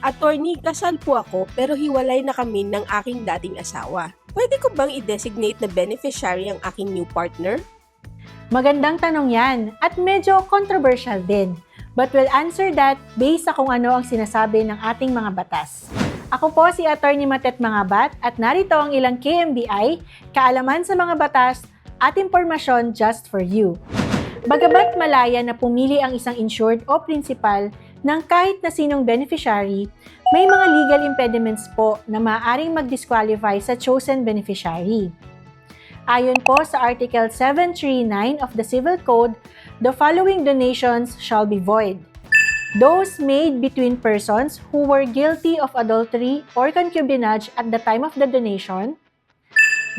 Attorney, kasal po ako pero hiwalay na kami ng aking dating asawa. Pwede ko bang i-designate na beneficiary ang aking new partner? Magandang tanong yan at medyo controversial din. But we'll answer that based sa kung ano ang sinasabi ng ating mga batas. Ako po si Attorney Matet Mangabat at narito ang ilang KMBI, kaalaman sa mga batas at impormasyon just for you. Bagamat malaya na pumili ang isang insured o principal ng kahit na sinong beneficiary, may mga legal impediments po na maaaring mag-disqualify sa chosen beneficiary. Ayon po sa Article 739 of the Civil Code, the following donations shall be void. Those made between persons who were guilty of adultery or concubinage at the time of the donation,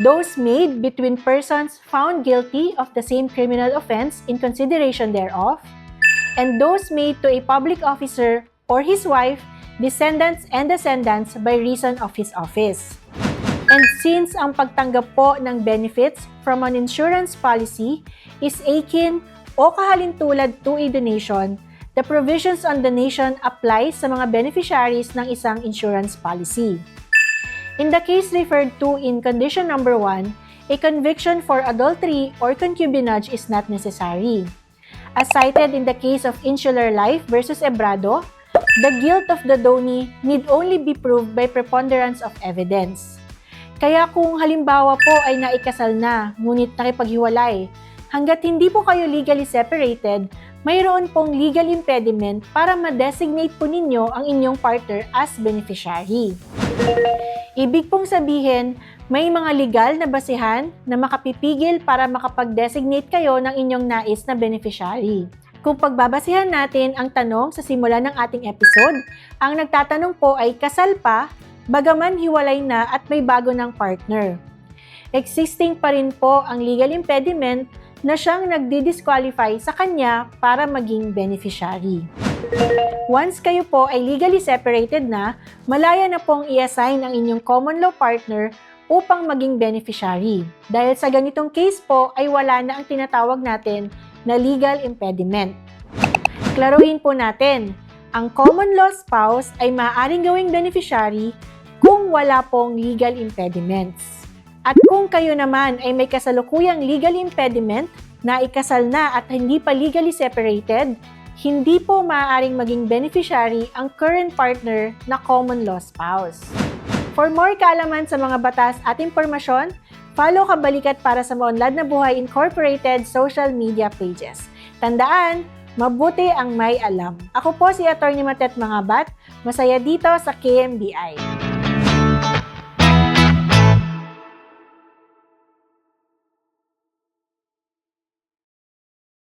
those made between persons found guilty of the same criminal offense in consideration thereof, and those made to a public officer or his wife, descendants and descendants by reason of his office. And since ang pagtanggap po ng benefits from an insurance policy is akin o kahalintulad to a donation, the provisions on donation apply sa mga beneficiaries ng isang insurance policy. In the case referred to in condition number 1, a conviction for adultery or concubinage is not necessary. As cited in the case of Insular Life versus Ebrado, the guilt of the donee need only be proved by preponderance of evidence. Kaya kung halimbawa po ay naikasal na, ngunit nakipaghiwalay, hanggat hindi po kayo legally separated, mayroon pong legal impediment para ma-designate po ninyo ang inyong partner as beneficiary. Ibig pong sabihin, may mga legal na basihan na makapipigil para makapag-designate kayo ng inyong nais na beneficiary. Kung pagbabasihan natin ang tanong sa simula ng ating episode, ang nagtatanong po ay kasal pa, bagaman hiwalay na at may bago ng partner. Existing pa rin po ang legal impediment na siyang nagdi-disqualify sa kanya para maging beneficiary. Once kayo po ay legally separated na, malaya na pong i-assign ang inyong common law partner upang maging beneficiary. Dahil sa ganitong case po ay wala na ang tinatawag natin na legal impediment. Klaruhin po natin, ang common law spouse ay maaaring gawing beneficiary kung wala pong legal impediments. At kung kayo naman ay may kasalukuyang legal impediment na ikasal na at hindi pa legally separated, hindi po maaaring maging beneficiary ang current partner na common law spouse. For more kaalaman sa mga batas at impormasyon, follow Kabalikat para sa Maunlad na Buhay Incorporated social media pages. Tandaan, mabuti ang may alam. Ako po si Atty. Matet Mangabat, masaya dito sa KMBI.